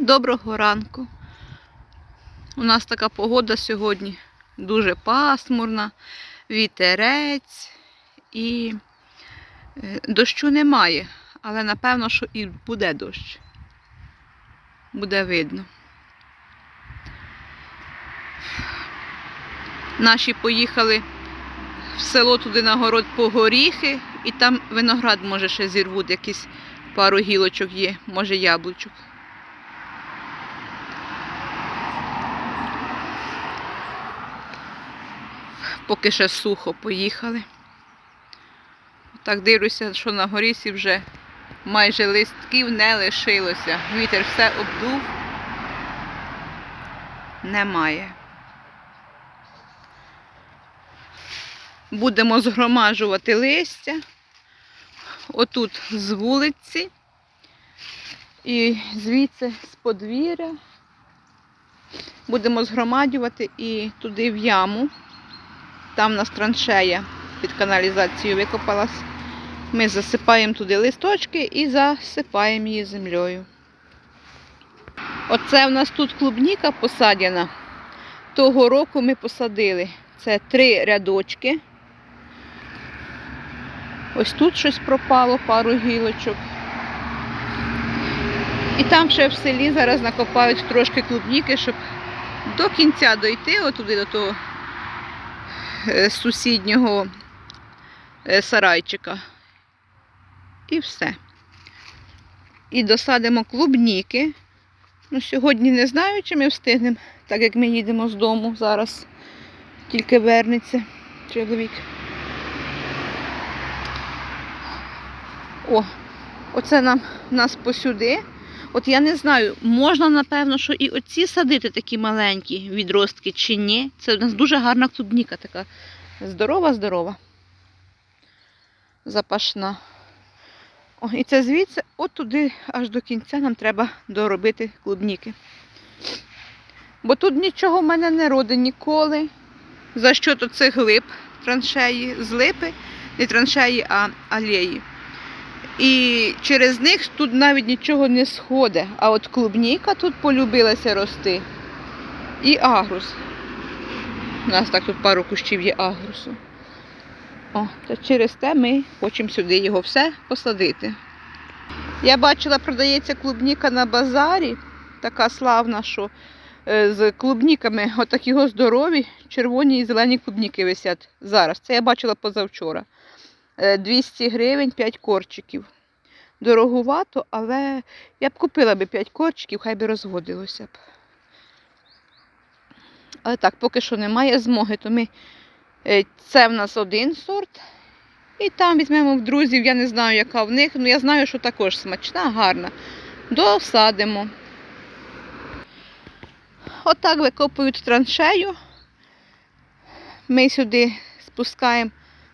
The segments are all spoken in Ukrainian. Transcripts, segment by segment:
Доброго ранку. У нас така погода сьогодні дуже пасмурна, вітерець і е, дощу немає, але напевно, що і буде дощ. Буде видно. Наші поїхали в село туди на город по горіхи, і там виноград може ще зірвуть, якісь пару гілочок є, може яблучок. Поки ще сухо поїхали. Так дивлюся, що на горісі вже майже листків не лишилося. Вітер все обдув. Немає. Будемо згромаджувати листя. Отут з вулиці і звідси з подвір'я. Будемо згромадювати і туди в яму. Там у нас траншея під каналізацією викопалась. Ми засипаємо туди листочки і засипаємо її землею. Оце в нас тут клубніка посадена. Того року ми посадили. Це три рядочки. Ось тут щось пропало, пару гілочок. І там ще в селі зараз накопають трошки клубніки, щоб до кінця дойти, отуди до того е, сусіднього е, сарайчика. І все. І досадимо клубніки. Ну, сьогодні не знаю, чи ми встигнемо, так як ми їдемо з дому зараз. Тільки вернеться чоловік. О, оце нам нас посюди. От я не знаю, можна, напевно, що і оці садити такі маленькі відростки чи ні. Це у нас дуже гарна клубніка така. Здорова-здорова. Запашна. О, і це звідси, от туди аж до кінця нам треба доробити клубніки. Бо тут нічого в мене не роде ніколи. За що то цих глиб траншеї, з липи, не траншеї, а алеї. І через них тут навіть нічого не сходить. А от клубніка тут полюбилася рости. І агрус. У нас так тут пару кущів є агрусу. О, та через те ми хочемо сюди його все посадити. Я бачила, продається клубніка на базарі, така славна, що е, з клубніками, отакі його здорові, червоні і зелені клубніки висять зараз. Це я бачила позавчора. Е, 200 гривень 5 корчиків. Дорогувато, але я б купила би 5 корчиків, хай би розводилося б. Але так, поки що немає змоги, то ми е, це в нас один сорт. І там візьмемо в друзів, я не знаю, яка в них, але я знаю, що також смачна, гарна. Досадимо. Отак викопують траншею. Ми сюди спускаємо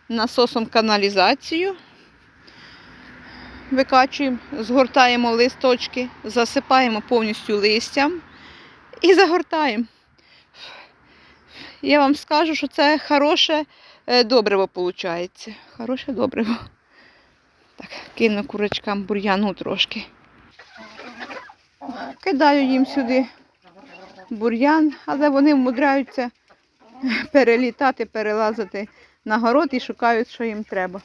насосом каналізацію. Викачуємо, згортаємо листочки, засипаємо повністю листям і загортаємо. Я вам скажу, що це хороше е, добриво виходить. Хороше добриво. Так, кину курочкам бур'яну трошки. Кидаю їм сюди бур'ян, але вони вмудряються перелітати, перелазити на город і шукають, що їм треба.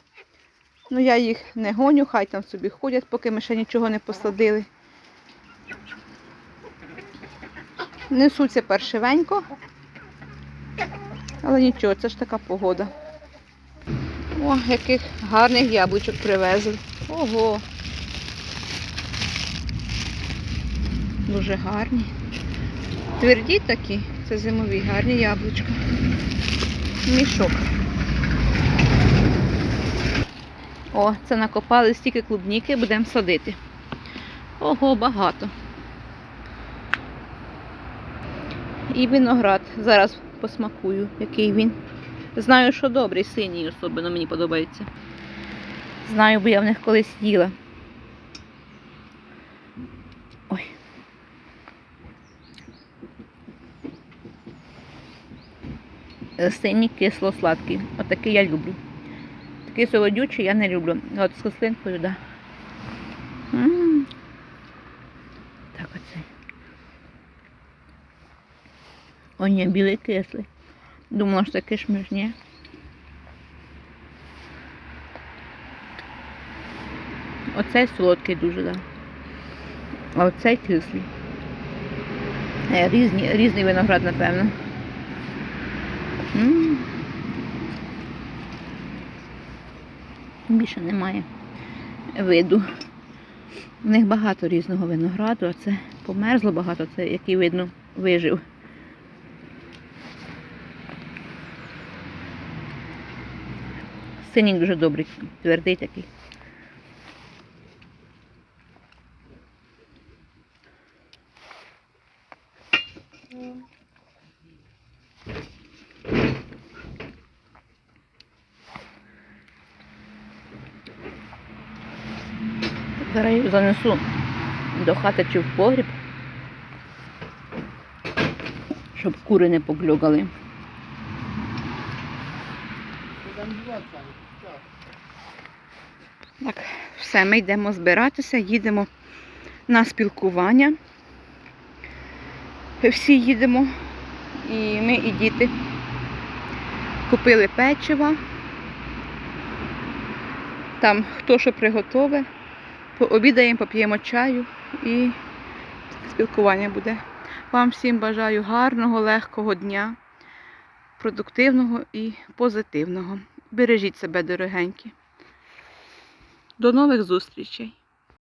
Ну я їх не гоню, хай там собі ходять, поки ми ще нічого не посадили. Несуться паршивенько. Але нічого, це ж така погода. О, яких гарних яблучок привезли. Ого. Дуже гарні. Тверді такі, це зимові, гарні яблучка. Мішок. О, це накопали стільки клубніки, будемо садити. Ого, багато. І виноград. Зараз посмакую, який він. Знаю, що добрий, синій особливо мені подобається. Знаю, бо я в них колись їла. Ой. Синій кисло-сладкий. Отакий я люблю. Такий солодючий я не люблю. От з кислинкою, да. М -м -м. Так оце. О, ні, білий кислий. Думала, що такий шміжні. Оцей солодкий дуже, так. Да. А оцей кислий. Е, різні, різний виноград, напевно. М -м -м. Більше немає виду. В них багато різного винограду, а це померзло багато, це який видно вижив. Синій дуже добрий, твердий такий. Зараз їх занесу до хати чи в погріб, щоб кури не поклюкали. Так, все, ми йдемо збиратися, їдемо на спілкування. Всі їдемо, і ми, і діти. Купили печива. Там хто що приготове. Пообідаємо, поп'ємо чаю і спілкування буде. Вам всім бажаю гарного, легкого дня, продуктивного і позитивного. Бережіть себе, дорогенькі. До нових зустрічей!